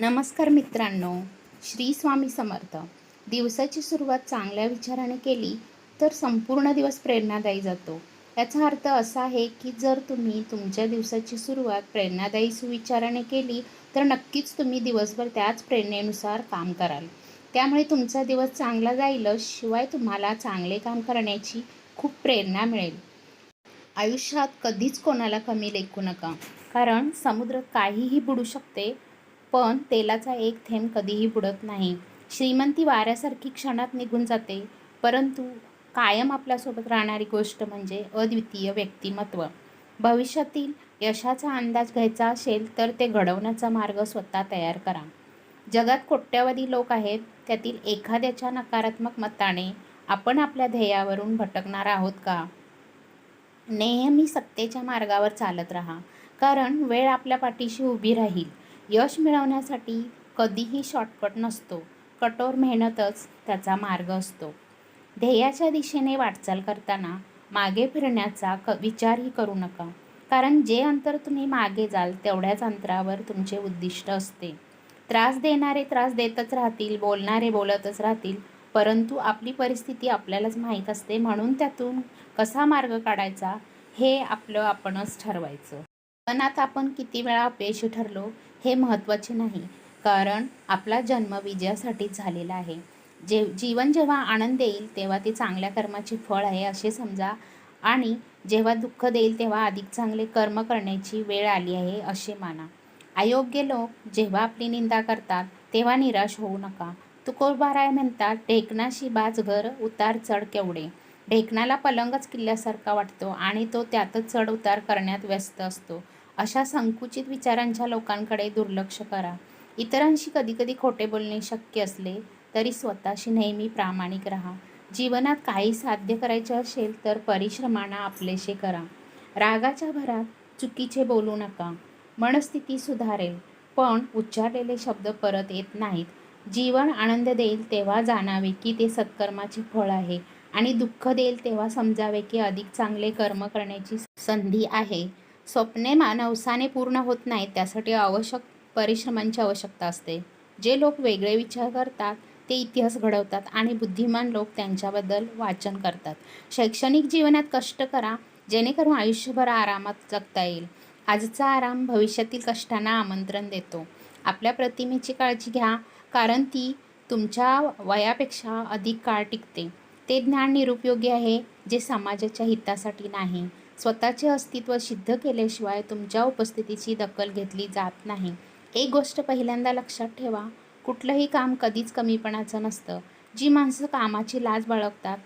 नमस्कार मित्रांनो श्री स्वामी समर्थ. दिवसाची सुरुवात चांगल्या विचाराने केली तर संपूर्ण दिवस प्रेरणादायी जातो. याचा अर्थ असा आहे की जर तुम्ही तुमच्या दिवसाची सुरुवात प्रेरणादायी सुविचाराने केली तर नक्कीच तुम्ही दिवसभर त्याच प्रेरणेनुसार काम कराल. त्यामुळे तुमचा दिवस चांगला जाईलच शिवाय तुम्हाला चांगले काम करण्याची खूप प्रेरणा मिळेल. आयुष्यात कधीच कोणाला कमी लेखू नका कारण समुद्र काहीही बुडू शकते पण तेलाचा एक थेंब कधीही बुडत नाही. श्रीमंती वाऱ्यासारखी क्षणात निघून जाते. परंतु कायम आपल्यासोबत राहणारी गोष्ट म्हणजे अद्वितीय व्यक्तिमत्व. भविष्यातील यशाचा अंदाज घ्यायचा असेल तर ते घडवण्याचा मार्ग स्वतः तयार करा. जगात कोट्यवधी लोक आहेत. त्यातील एखाद्याच्या नकारात्मक मताने आपण आपल्या ध्येयावरून भटकणार आहोत का? नेहमी सत्तेच्या मार्गावर चालत राहा. कारण वेळ आपल्या पाठीशी उभी राहील. यश मिळवण्यासाठी कधीही शॉर्टकट नसतो. कठोर मेहनतच त्याचा मार्ग असतो. ध्येयाच्या दिशेने वाटचाल करताना मागे फिरण्याचा क विचारही करू नका. कारण जे अंतर तुम्ही मागे जाल तेवढ्याच अंतरावर तुमचे उद्दिष्ट असते. त्रास देणारे त्रास देतच राहतील बोलणारे बोलतच राहतील परंतु आपली परिस्थिती आपल्यालाच माहीत असते म्हणून त्यातून कसा मार्ग काढायचा हे आपलं आपणच ठरवायचं. पण आता आपण किती वेळा अपयशी ठरलो हे महत्त्वाचे नाही. कारण आपला जन्म विजयासाठीच झालेला आहे. जे जीवन जेव्हा आनंद देईल तेव्हा ते चांगल्या कर्माचे फळ आहे असे समजा. आणि जेव्हा दुःख देईल तेव्हा अधिक चांगले कर्म करण्याची वेळ आली आहे असे माना. अयोग्य लोक जेव्हा आपली निंदा करतात तेव्हा निराश होऊ नका. तुकोबाराय म्हणतात ढेकणाशी बाज घर उतार चढ केवढे. ढेकणाला पलंगच किल्ल्यासारखा वाटतो आणि तो त्यातच चढ उतार करण्यात व्यस्त असतो. अशा संकुचित विचारांच्या लोकांकडे दुर्लक्ष करा. इतरांशी कधीकधी खोटे बोलणे शक्य असले तरी स्वतःशी नेहमी प्रामाणिक राहा. जीवनात काही साध्य करायचे असेल तर परिश्रमांना आपलेसे करा. रागाच्या भरात चुकीचे बोलू नका. मनस्थिती सुधारेल. पण उच्चारलेले शब्द परत येत नाहीत. जीवन आनंद देईल तेव्हा जाणावे की ते सत्कर्माचे फळ आहे आणि दुःख देईल तेव्हा समजावे की अधिक चांगले कर्म करण्याची संधी आहे. स्वप्ने मानवसाने पूर्ण होत नाहीत त्यासाठी आवश्यक परिश्रमांची आवश्यकता असते. जे लोक वेगळे विचार करतात ते इतिहास घडवतात आणि बुद्धिमान लोक त्यांच्याबद्दल वाचन करतात. शैक्षणिक जीवनात कष्ट करा जेणेकरून आयुष्यभर आरामात जगता येईल. आजचा आराम भविष्यातील कष्टांना आमंत्रण देतो. आपल्या प्रतिमेची काळजी घ्या कारण ती तुमच्या वयापेक्षा अधिक काळ टिकते. ते ज्ञान निरुपयोगी आहे जे समाजाच्या हितासाठी नाही. स्वतःचे अस्तित्व सिद्ध केल्याशिवाय तुमच्या उपस्थितीची दखल घेतली जात नाही. एक गोष्ट पहिल्यांदा लक्षात ठेवा कुठलंही काम कधीच कमीपणाचं नसतं. जी माणसं कामाची लाज बाळगतात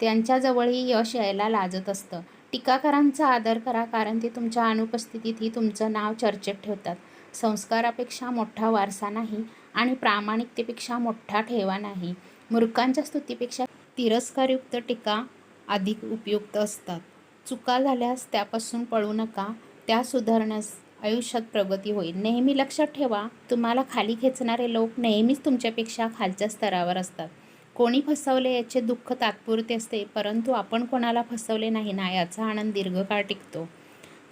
त्यांच्याजवळही यश यायला लाजत असतं. टीकाकारांचा आदर करा कारण ते तुमच्या अनुपस्थितीतही तुमचं नाव चर्चेत ठेवतात. संस्कारापेक्षा मोठा वारसा नाही आणि प्रामाणिकतेपेक्षा मोठा ठेवा नाही. मूर्खांच्या स्तुतीपेक्षा तिरस्कारयुक्त टीका अधिक उपयुक्त असतात. चुका झाल्यास त्यापासून पळू नका. त्या सुधारण्यास आयुष्यात प्रगती होईल. नेहमी लक्षात ठेवा तुम्हाला खाली खेचणारे लोक नेहमीच तुमच्यापेक्षा खालच्या स्तरावर असतात. कोणी फसवले याचे दुःख तात्पुरते असते परंतु आपण कोणाला फसवले नाही ना याचा आनंद दीर्घकाळ टिकतो.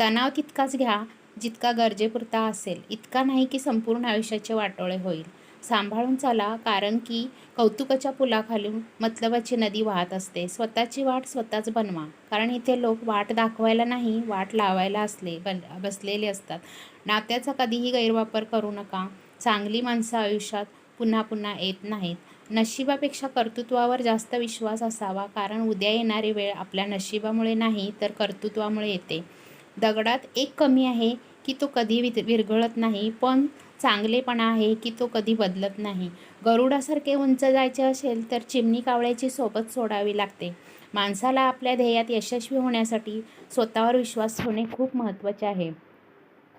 तणाव तितकाच घ्या जितका गरजेपुरता असेल. इतका नाही की संपूर्ण आयुष्याचे वाटोळे होईल. सांभाळून चाला कारण की कौतुकाच्या पुलाखालून मतलबाची नदी वाहत असते. स्वतःची वाट स्वतःच बनवा. कारण इथे लोक वाट दाखवायला नाही वाट लावायला असले बन बसलेले असतात. नात्याचा कधीही गैरवापर करू नका. चांगली माणसं आयुष्यात पुन्हा पुन्हा येत नाहीत. नशिबापेक्षा कर्तृत्वावर जास्त विश्वास असावा कारण उद्या येणारी वेळ आपल्या नशिबामुळे नाही तर कर्तृत्वामुळे येते. दगडात एक कमी आहे की तो कधी वि विरघळत नाही पण चांगलेपणा आहे की तो कधी बदलत नाही. गरुडासारखे उंच जायचे असेल तर चिमणी कावळ्याची सोबत सोडावी लागते. माणसाला आपल्या ध्येयात यशस्वी होण्यासाठी स्वतःवर विश्वास ठेवणे खूप महत्त्वाचे आहे.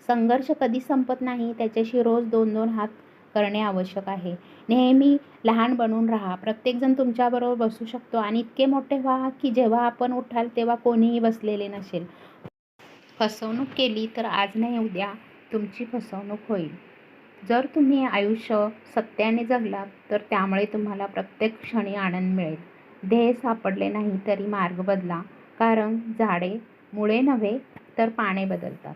संघर्ष कधी संपत नाही त्याच्याशी रोज दोन दोन हात करणे आवश्यक आहे. नेहमी लहान बनून राहा. प्रत्येकजण तुमच्याबरोबर बसू शकतो आणि इतके मोठे व्हा की जेव्हा आपण उठाल तेव्हा कोणीही बसलेले नसेल. फसवणूक केली तर आज नाही उद्या तुमची फसवणूक होईल. जर तुम्ही आयुष्य सत्याने जगलात तर त्यामुळे तुम्हाला प्रत्येक क्षणी आनंद मिळेल. ध्येय सापडले नाही तरी मार्ग बदला कारण झाडे मुळे नव्हे तर पाने बदलतात.